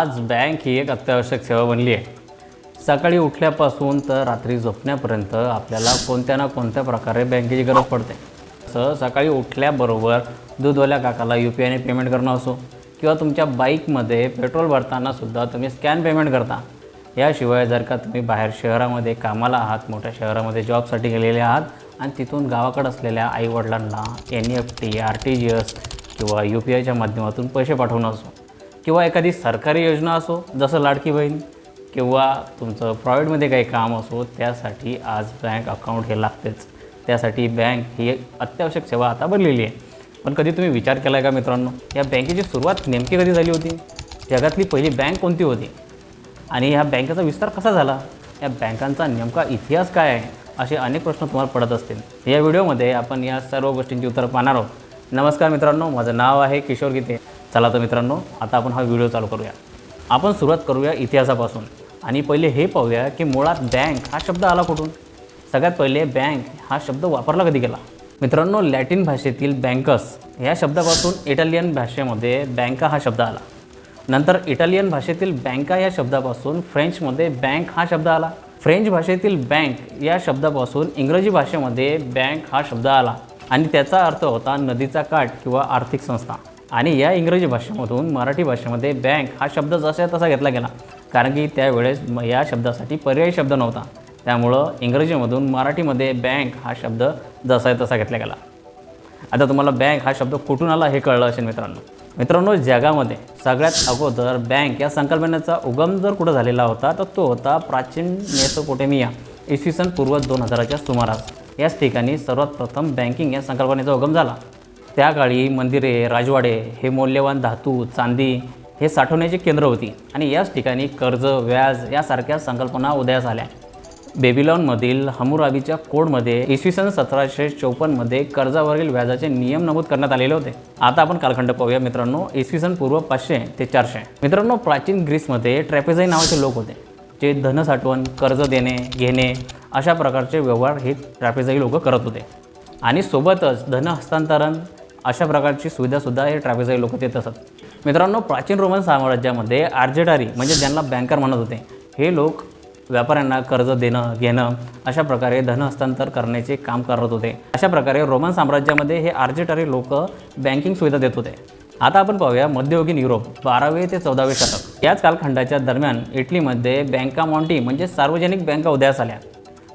आज बँक ही एक अत्यावश्यक सेवा बनली आहे. सकाळी उठल्यापासून तर रात्री झोपण्यापर्यंत आपल्याला कोणत्या ना कोणत्या प्रकारे बँकेची गरज पडते. असं सकाळी उठल्याबरोबर दूधवाल्या काकाला यू पी आयने पेमेंट करणं असो किंवा तुमच्या बाईकमध्ये पेट्रोल भरताना सुद्धा तुम्ही स्कॅन पेमेंट करता. याशिवाय जर का तुम्ही बाहेर शहरामध्ये कामाला आहात मोठ्या शहरामध्ये जॉबसाठी गेलेले आहात आणि तिथून गावाकडे असलेल्या आईवडिलांना N F T R T G S किंवा यू पी आयच्या माध्यमातून पैसे पाठवणं असो. किंवा एखादी सरकारी योजना असो जसं लाडकी बहीण किंवा तुमचं प्रायव्हेटमध्ये काही काम असो त्यासाठी आज बँक अकाउंट हे लागतेच. त्यासाठी बँक ही एक अत्यावश्यक सेवा आता बनलेली आहे. पण कधी तुम्ही विचार केला आहे का मित्रांनो? या बँकेची सुरुवात नेमकी कधी झाली होती? जगातली पहिली बँक कोणती होती? आणि ह्या बँकेचा विस्तार कसा झाला? या बँकांचा नेमका इतिहास काय आहे? असे अनेक प्रश्न तुम्हाला पडत असतील. या व्हिडिओमध्ये आपण या सर्व गोष्टींची उत्तरं पाहणार आहोत. नमस्कार मित्रांनो माझं नाव आहे किशोर गीते. चला तर मित्रांनो आता आपण हा व्हिडिओ चालू करूया. आपण सुरुवात करूया इतिहासापासून. आणि पहिले हे पाहूया की मुळात बँक हा शब्द आला कुठून? सगळ्यात पहिले बँक हा शब्द वापरला कधी गेला? मित्रांनो लॅटिन भाषेतील बँकस या शब्दापासून इटालियन भाषेमध्ये बँका हा शब्द आला. नंतर इटालियन भाषेतील बँका या शब्दापासून फ्रेंचमध्ये बँक हा शब्द आला. फ्रेंच भाषेतील बँक या शब्दापासून इंग्रजी भाषेमध्ये बँक हा शब्द आला. आणि त्याचा अर्थ होता नदीचा काठ किंवा आर्थिक संस्था. आणि या इंग्रजी भाषेमधून मराठी भाषेमध्ये बँक हा शब्द जसा तसा घेतला गेला. कारण की त्यावेळेस या शब्दासाठी पर्यायी शब्द नव्हता. त्यामुळं इंग्रजीमधून मराठीमध्ये बँक हा शब्द जसा तसा घेतला गेला. आता तुम्हाला बँक हा शब्द कुठून आला हे कळलं असेल मित्रांनो. मित्रांनो जगामध्ये सगळ्यात अगोदर बँक या संकल्पनेचा उगम जर कुठं झालेला होता तर तो होता प्राचीन मेसोपोटेमिया इसवी सन पूर्व दोन हजाराच्या सुमारास. याच ठिकाणी सर्वात प्रथम बँकिंग या संकल्पनेचा उगम झाला. त्या काळी मंदिरे राजवाडे हे मौल्यवान धातू चांदी हे साठवण्याची केंद्र होती. आणि याच ठिकाणी कर्ज व्याज यासारख्या संकल्पना उदयास आल्या बेबिलॉनमधील हमुराबीच्या कोडमध्ये इसवी सन सतराशे चौपन्नमध्ये कर्जावरील व्याजाचे नियम नमूद करण्यात आलेले होते. आता आपण कालखंड पाहूया. मित्रांनो इसवी सन पूर्व पाचशे ते चारशे. मित्रांनो प्राचीन ग्रीसमध्ये ट्रॅपेझाई नावाचे लोक होते जे धन साठवण कर्ज देणे घेणे अशा प्रकारचे व्यवहार हे ट्रॅपेझाई लोक करत होते. आणि सोबतच धन हस्तांतरण अशा प्रकारची सुविधासुद्धा हे ट्रॅपेझाई लोक देत असत. मित्रांनो प्राचीन रोमन साम्राज्यामध्ये आर्जेटारी म्हणजे ज्यांना बँकर म्हणत होते हे लोक व्यापाऱ्यांना कर्ज देणं घेणं अशा प्रकारे धन हस्तांतर करण्याचे काम करत होते. अशा प्रकारे रोमन साम्राज्यामध्ये हे आर्जेटारी लोक बँकिंग सुविधा देत होते. आता आपण पाहूया मध्ययुगीन युरोप बारावे ते चौदावे शतक. याच कालखंडाच्या दरम्यान इटलीमध्ये बँका मॉन्टी म्हणजे सार्वजनिक बँका उदयास आल्या.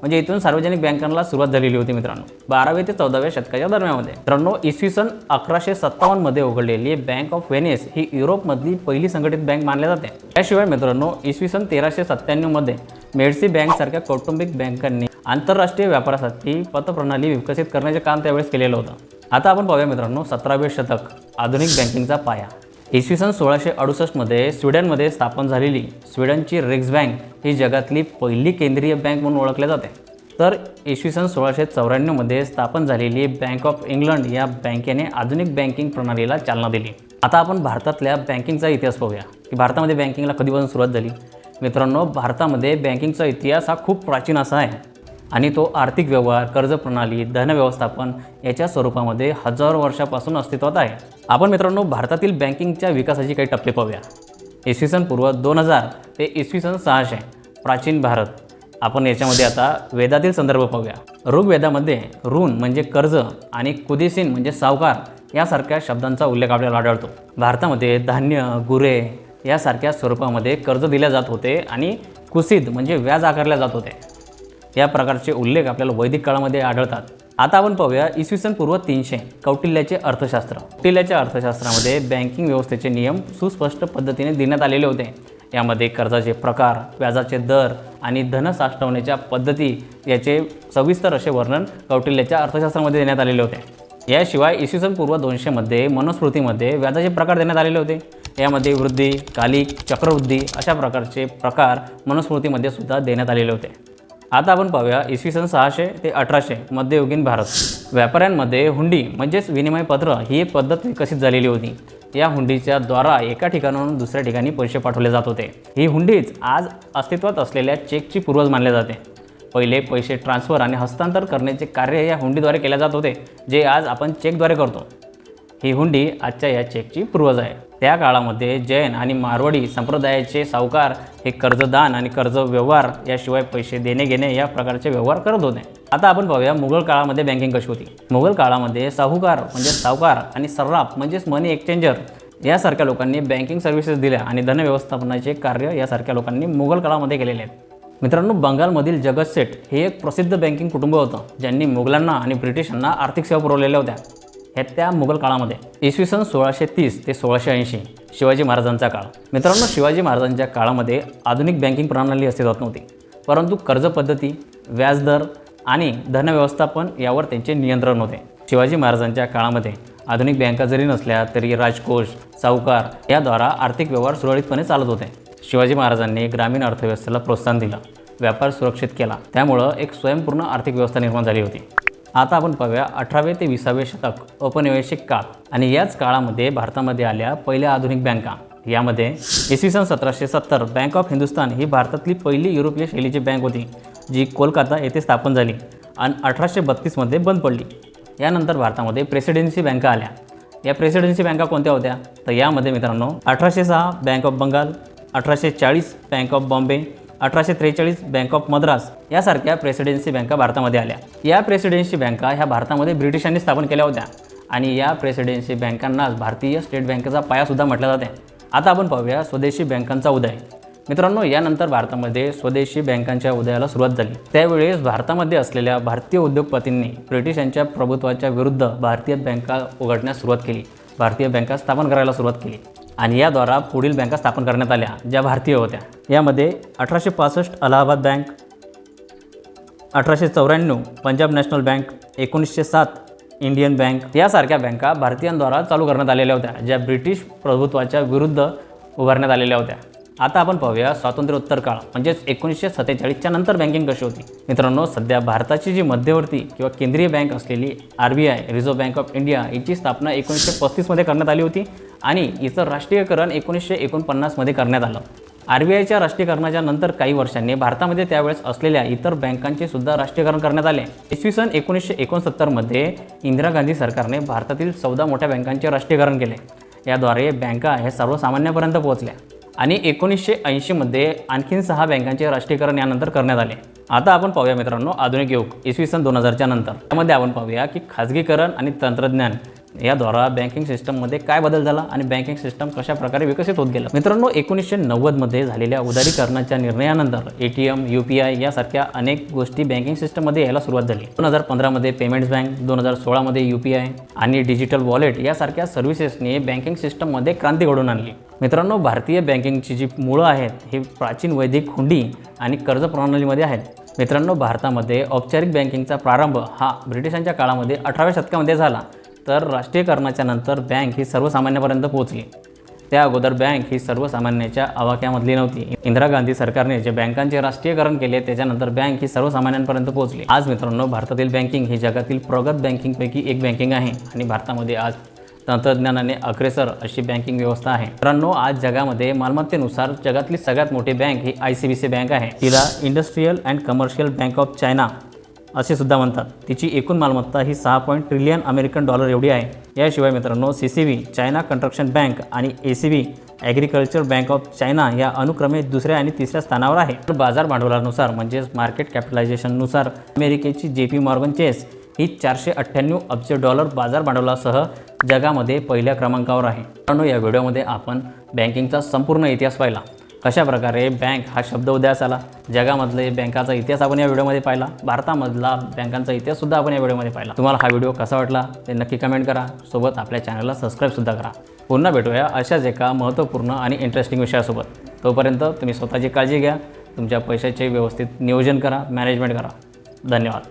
म्हणजे इथून सार्वजनिक बँकांना सुरुवात झालेली होती मित्रांनो. बाराव्या ते चौदाव्या शतकाच्या दरम्यानमध्ये. मित्रांनो इसवी सन अकराशे सत्तावन्नमध्ये उघडलेली बँक ऑफ व्हेनिस ही युरोपमधली पहिली संघटित बँक मानली जाते. त्याशिवाय मित्रांनो इसवी सन तेराशे सत्त्याण्णवमध्ये मेडसी बँकसारख्या कौटुंबिक बँकांनी आंतरराष्ट्रीय व्यापारासाठी पतप्रणाली विकसित करण्याचे काम त्यावेळेस केलेलं होतं. आता आपण पाहूया मित्रांनो सतरावे शतक आधुनिक बँकिंगचा पाया. इसवी सन सोळाशे अडुसष्टमध्ये स्वीडनमध्ये स्थापन झालेली स्वीडनची रिक्स बँक ही जगातली पहिली केंद्रीय बँक म्हणून ओळखली जाते. तर इसवी सन सोळाशे चौऱ्याण्णवमध्ये स्थापन झालेली बँक ऑफ इंग्लंड या बँकेने आधुनिक बँकिंग प्रणालीला चालना दिली. आता आपण भारतातल्या बँकिंगचा इतिहास पाहूया की भारतामध्ये बँकिंगला कधीपासून सुरुवात झाली? मित्रांनो भारतामध्ये बँकिंगचा इतिहास हा खूप प्राचीन असा आहे. आणि तो आर्थिक व्यवहार कर्ज प्रणाली धन व्यवस्थापन याच्या स्वरूपामध्ये हजारो वर्षापासून अस्तित्वात आहे. आपण मित्रांनो भारतातील बँकिंगच्या विकासाचे काही टप्पे पाहूया. इसवी सन पूर्व दोन हजार ते इसवी सन सहाशे प्राचीन भारत. आपण याच्यामध्ये आता वेदातील संदर्भ पाहूया. ऋग्वेदामध्ये ऋण म्हणजे कर्ज आणि कुदिसीन म्हणजे सावकार यासारख्या शब्दांचा उल्लेख आपल्याला आढळतो. भारतामध्ये धान्य गुरे यासारख्या स्वरूपामध्ये कर्ज दिले जात होते आणि कुसिद म्हणजे व्याज आकारल्या जात होते. या प्रकारचे उल्लेख आपल्याला वैदिक काळामध्ये आढळतात. आता आपण पाहूया इसवी सन पूर्व तीनशे कौटिल्याचे अर्थशास्त्र. कौटिल्याच्या अर्थशास्त्रामध्ये बँकिंग व्यवस्थेचे नियम सुस्पष्ट पद्धतीने देण्यात आलेले होते. यामध्ये कर्जाचे प्रकार व्याजाचे दर आणि धन साठवण्याच्या पद्धती याचे सविस्तर असे वर्णन कौटिल्याच्या अर्थशास्त्रामध्ये देण्यात आलेले होते. याशिवाय इसवी सन पूर्व दोनशेमध्ये मनुस्मृतीमध्ये व्याजाचे प्रकार देण्यात आलेले होते. यामध्ये वृद्धी कालिक चक्रवृद्धी अशा प्रकारचे प्रकार मनुस्मृतीमध्ये सुद्धा देण्यात आलेले होते. आता आपण पाहूया इसवी सन सहाशे ते अठराशे मध्ययुगीन भारत. व्यापाऱ्यांमध्ये हुंडी म्हणजेच विनिमय पत्र ही एक पद्धत विकसित झालेली होती. या हुंडीच्या द्वारा एका ठिकाणाहून दुसऱ्या ठिकाणी पैसे पाठवले जात होते. ही हुंडीच आज अस्तित्वात असलेल्या चेकची पूर्वज मानले जाते. पहिले पैसे ट्रान्सफर आणि हस्तांतर करण्याचे कार्य या हुंडीद्वारे केले जात होते जे आज आपण चेकद्वारे करतो. ही हुंडी आजच्या या चेकची पूर्वज आहे. त्या काळामध्ये जैन आणि मारवाडी संप्रदायाचे सावकार हे कर्जदान आणि कर्ज व्यवहार याशिवाय पैसे देणे घेणे या प्रकारचे व्यवहार करत होते. आता आपण पाहूया मुघल काळामध्ये बँकिंग कशी होती. मुघल काळामध्ये साहूकार म्हणजे सावकार आणि सर्राफ म्हणजेच मनी एक्सचेंजर यासारख्या लोकांनी बँकिंग सर्व्हिसेस दिल्या आणि धन व्यवस्थापनाचे कार्य यासारख्या लोकांनी मुघल काळामध्ये केलेले आहेत. मित्रांनो बंगालमधील जगत सेठ हे एक प्रसिद्ध बँकिंग कुटुंब होतं ज्यांनी मुघलांना आणि ब्रिटिशांना आर्थिक सेवा पुरवलेल्या होत्या. हे त्या मुघल काळामध्ये इसवी सन सोळाशे तीस ते सोळाशे ऐंशी शिवाजी महाराजांचा काळ. मित्रांनो शिवाजी महाराजांच्या काळामध्ये आधुनिक बँकिंग प्रणाली अस्तित्वात नव्हती. परंतु कर्ज पद्धती व्याजदर आणि धनव्यवस्थापन यावर त्यांचे नियंत्रण होते शिवाजी महाराजांच्या काळामध्ये आधुनिक बँका जरी नसल्या तरी राजकोष सावकार याद्वारा आर्थिक व्यवहार सुरळीतपणे चालत होते. शिवाजी महाराजांनी ग्रामीण अर्थव्यवस्थेला प्रोत्साहन दिलं व्यापार सुरक्षित केला. त्यामुळं एक स्वयंपूर्ण आर्थिक व्यवस्था निर्माण झाली होती. आता आपण पाहूया अठरावे ते विसावे शतक औपनिवेशिक काळ. आणि याच काळामध्ये भारतामध्ये आल्या पहिल्या आधुनिक बँका. यामध्ये इसवी सन सतराशे सत्तर बँक ऑफ हिंदुस्तान ही भारतातली पहिली युरोपीय शैलीची बँक होती जी कोलकाता येथे स्थापन झाली आणि अठराशे बत्तीसमध्ये बंद पडली. यानंतर भारतामध्ये प्रेसिडेन्सी बँका आल्या. या प्रेसिडेन्सी बँका कोणत्या होत्या? तर यामध्ये मित्रांनो अठराशे सहा बँक ऑफ बंगाल अठराशे चाळीस बँक ऑफ बॉम्बे अठराशे त्रेचाळीस बँक ऑफ मद्रास यासारख्या प्रेसिडेन्सी बँका भारतामध्ये आल्या. या प्रेसिडेन्सी बँका ह्या भारतामध्ये ब्रिटिशांनी स्थापन केल्या होत्या आणि या प्रेसिडेन्सी बँकांनाच भारतीय स्टेट बँकेचा पायासुद्धा म्हटला जाते. आता आपण पाहूया स्वदेशी बँकांचा उदय. मित्रांनो यानंतर भारतामध्ये स्वदेशी बँकांच्या उदयाला सुरुवात झाली. त्यावेळेस भारतामध्ये असलेल्या भारतीय उद्योगपतींनी ब्रिटिशांच्या प्रभुत्वाच्या विरुद्ध भारतीय बँका उघडण्यास सुरुवात केली. भारतीय बँका स्थापन करायला सुरुवात केली. आणि याद्वारा पुढील बँका स्थापन करण्यात आल्या ज्या भारतीय होत्या. यामध्ये अठराशे पासष्ट अलाहाबाद बँक अठराशे चौऱ्याण्णव पंजाब नॅशनल बँक एकोणीसशे सात इंडियन बँक यासारख्या बँका भारतीयांद्वारा चालू करण्यात आलेल्या होत्या ज्या ब्रिटिश प्रभुत्वाच्या विरुद्ध उभारण्यात आलेल्या होत्या. आता आपण पाहूया स्वातंत्र्योत्तर काळ म्हणजेच एकोणीसशे सत्तेचाळीसच्या नंतर बँकिंग कशी होती. मित्रांनो सध्या भारताची जी मध्यवर्ती किंवा केंद्रीय बँक असलेली R B I reserve bank of India याची स्थापना एकोणीसशे पस्तीसमध्ये करण्यात आली होती. आणि हिचं राष्ट्रीयकरण एकोणीसशे एकोणपन्नासमध्ये करण्यात आलं. आर बी आयच्या राष्ट्रीयकरणाच्या नंतर काही वर्षांनी भारतामध्ये त्यावेळेस असलेल्या इतर बँकांचे सुद्धा राष्ट्रीयकरण करण्यात आले. इसवी सन एकोणीसशे एकोणसत्तरमध्ये इंदिरा गांधी सरकारने भारतातील चौदा मोठ्या बँकांचे राष्ट्रीयकरण केले. याद्वारे बँका हे सर्वसामान्यापर्यंत पोहोचल्या आणि एकोणीसशे ऐंशीमध्ये आणखीन सहा बँकांचे राष्ट्रीयकरण यानंतर करण्यात आले. आता आपण पाहूया मित्रांनो आधुनिक युग इसवी सन दोन हजारच्या नंतर. त्यामध्ये आपण पाहूया की खाजगीकरण आणि तंत्रज्ञान याद्वारा बँकिंग सिस्टममध्ये काय बदल झाला आणि बँकिंग सिस्टम कशा प्रकारे विकसित होत गेलं? मित्रांनो एकोणीसशे नव्वदमध्ये झालेल्या उदारीकरणाच्या निर्णयानंतर A T M U P I यासारख्या अनेक गोष्टी बँकिंग सिस्टममध्ये यायला सुरुवात झाली. दोन हजार पंधरामध्ये पेमेंट्स बँक दोन हजार सोळामध्ये यू पी आय आणि डिजिटल वॉलेट यासारख्या सर्व्हिसेसने बँकिंग सिस्टममध्ये क्रांती घडवून आणली. मित्रांनो भारतीय बँकिंगची जी मुळं आहेत ही प्राचीन वैदिक हुंडी आणि कर्ज प्रणालीमध्ये आहेत. मित्रांनो भारतामध्ये औपचारिक बँकिंगचा प्रारंभ हा ब्रिटिशांच्या काळामध्ये अठराव्या शतकामध्ये झाला. तर राष्ट्रीयकरणाच्या नंतर बँक ही सर्वसामान्यापर्यंत पोहोचली. त्या अगोदर बँक ही सर्वसामान्याच्या आवाक्यामधली नव्हती. इंदिरा गांधी सरकारने जे बँकांचे राष्ट्रीयकरण केले त्याच्यानंतर बँक ही सर्वसामान्यांपर्यंत पोहोचली. आज मित्रांनो भारतातील बँकिंग ही जगातील प्रगत बँकिंगपैकी एक बँकिंग आहे आणि भारतामध्ये आज तंत्रज्ञानाने अग्रेसर अशी बँकिंग व्यवस्था आहे. मित्रांनो आज जगामध्ये मालमत्तेनुसार जगातली सगळ्यात मोठी bank he I C B C bank आहे. तिला industrial and commercial bank of China असे सुद्धा म्हणतात. तिची एकूण मालमत्ता ही सहा पॉईंट ट्रिलियन अमेरिकन डॉलर एवढी आहे. याशिवाय मित्रांनो C C B China construction bank आणि A C B agriculture bank of China या अनुक्रमे दुसऱ्या आणि तिसऱ्या स्थानावर आहे. तर बाजार भांडवलानुसार म्हणजेच मार्केट कॅपिटलायझेशननुसार अमेरिकेची जे पी मॉर्गन चेस ही चारशे अठ्ठ्याण्णव अब्ज डॉलर बाजार भांडवलासह जगामध्ये पहिल्या क्रमांकावर आहे. मित्रांनो या व्हिडिओमध्ये आपण बँकिंगचा संपूर्ण इतिहास पाहिला. कशा प्रकारे बँक हा शब्द उदयास आला? जगामधले बँकाचा इतिहास आपण या व्हिडिओमध्ये पाहिला. भारतामधला बँकांचा इतिहाससुद्धा आपण या व्हिडिओमध्ये पाहिला. तुम्हाला हा व्हिडिओ कसा वाटला ते नक्की कमेंट करा. सोबत आपल्या चॅनलला सबस्क्राईबसुद्धा करा. पुन्हा भेटूया अशाच एका महत्त्वपूर्ण आणि इंटरेस्टिंग विषयासोबत. तोपर्यंत तुम्ही स्वतःची काळजी घ्या. तुमच्या पैशाचे व्यवस्थित नियोजन करा. मॅनेजमेंट करा. धन्यवाद.